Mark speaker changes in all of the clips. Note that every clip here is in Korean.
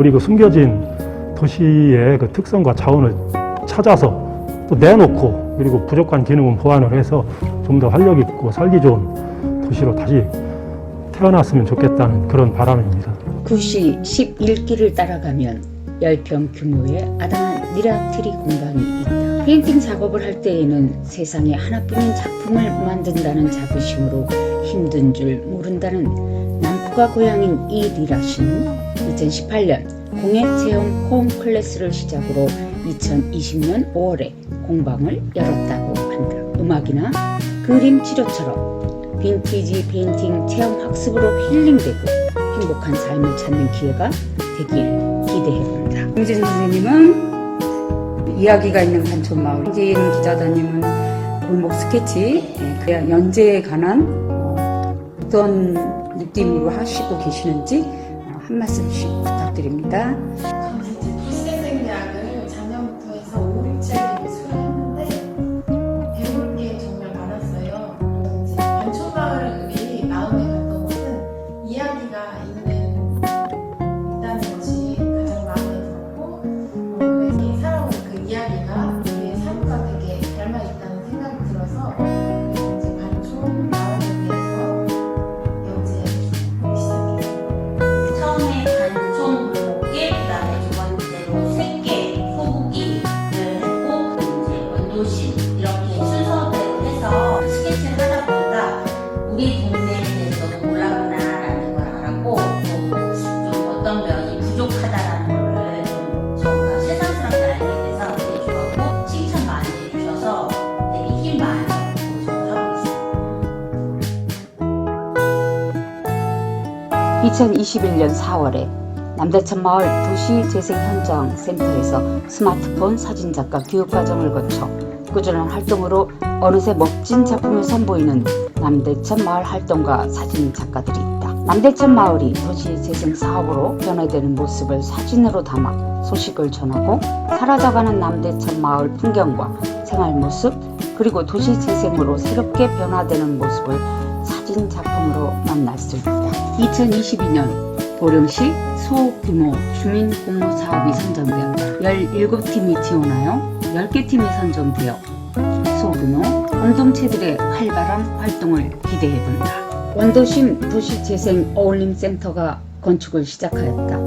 Speaker 1: 우리 그 숨겨진 도시의 그 특성과 자원을 찾아서 또 내놓고 그리고 부족한 기능은 보완을 해서 좀 더 활력 있고 살기 좋은 도시로 다시 태어났으면 좋겠다는 그런 바람입니다.
Speaker 2: 구시 11길을 따라가면 10평 규모의 아담한 니라트리 공간이 있다. 페인팅 작업을 할 때에는 세상에 하나뿐인 작품을 만든다는 자부심으로 힘든 줄 모른다는 남부가 고향인 이 니라 씨는 2018년 공예 체험 홈 클래스를 시작으로 2020년 5월에 공방을 열었다고 한다. 음악이나 그림 치료처럼 빈티지 페인팅 체험 학습으로 힐링되고 행복한 삶을 찾는 기회가 되길 기대해본다.
Speaker 3: 홍진 선생님은 이야기가 있는 반촌마을, 홍진 기자단님은 골목 스케치, 예, 연재에 관한 어, 어떤 느낌으로 하시고 계시는지 어, 한 말씀씩 부탁드립니다.
Speaker 4: 저는 이제 도시재생약을 작년부터 해서 5, 6, 7개를 수료했는데 배울 게 정말 많았어요. 이제 반촌마을이 마음에 갔던 것은 이야기가 있는 있다는 것이 가장 마음에 들었고 어, 그래서 이 살아온 그 이야기가 우리의 삶과 되게 닮아 있다는 생각이 들어서
Speaker 2: 2021년 4월에 남대천 마을 도시재생현장센터에서 스마트폰 사진작가 교육과정을 거쳐 꾸준한 활동으로 어느새 멋진 작품을 선보이는 남대천 마을 활동가 사진 작가들이 있다. 남대천 마을이 도시재생 사업으로 변화되는 모습을 사진으로 담아 소식을 전하고 사라져가는 남대천 마을 풍경과 생활 모습 그리고 도시재생으로 새롭게 변화되는 모습을 사진 작품으로 있다. 2022년 보령시 소규모 주민 공모 사업이 선정되었다. 17팀이 지원하여 10개 팀이 선정되어 소규모 공동체들의 활발한 활동을 기대해본다. 원도심 도시재생 어울림센터가 건축을 시작하였다.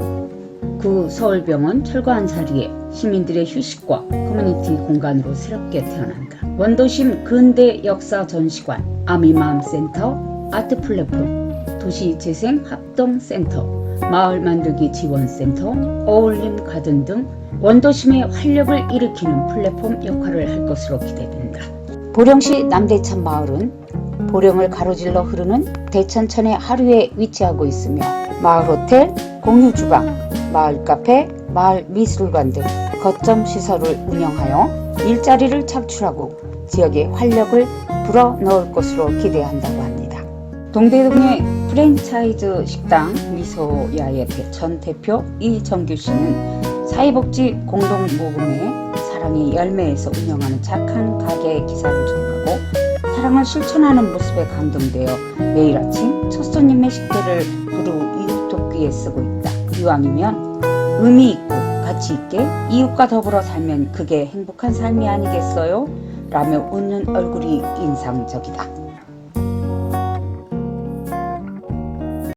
Speaker 2: 구 서울병원 철거한 자리에 시민들의 휴식과 커뮤니티 공간으로 새롭게 태어난다. 원도심 근대 역사 전시관, 아미마음센터, 아트 플랫폼, 도시재생 합동센터, 마을 만들기 지원센터, 어울림 가든 등 원도심의 활력을 일으키는 플랫폼 역할을 할 것으로 기대된다. 보령시 남대천 마을은 보령을 가로질러 흐르는 대천천의 하류에 위치하고 있으며 마을 호텔, 공유 주방, 마을 카페, 마을 미술관 등 거점 시설을 운영하여 일자리를 착출하고 지역의 활력을 불어넣을 것으로 기대한다고 합니다. 동대동의 프랜차이즈 식당 미소야의 대- 전 대표 이정규 씨는 사회복지 공동모금회 사랑의 열매에서 운영하는 착한 가게 기사를 전하고 사랑을 실천하는 모습에 감동되어 매일 아침 첫 손님의 식대를 두루 이웃 돕기에 쓰고 있다. 이왕이면 의미 있고 가치 있게 이웃과 더불어 살면 그게 행복한 삶이 아니겠어요? 라며 웃는 얼굴이 인상적이다.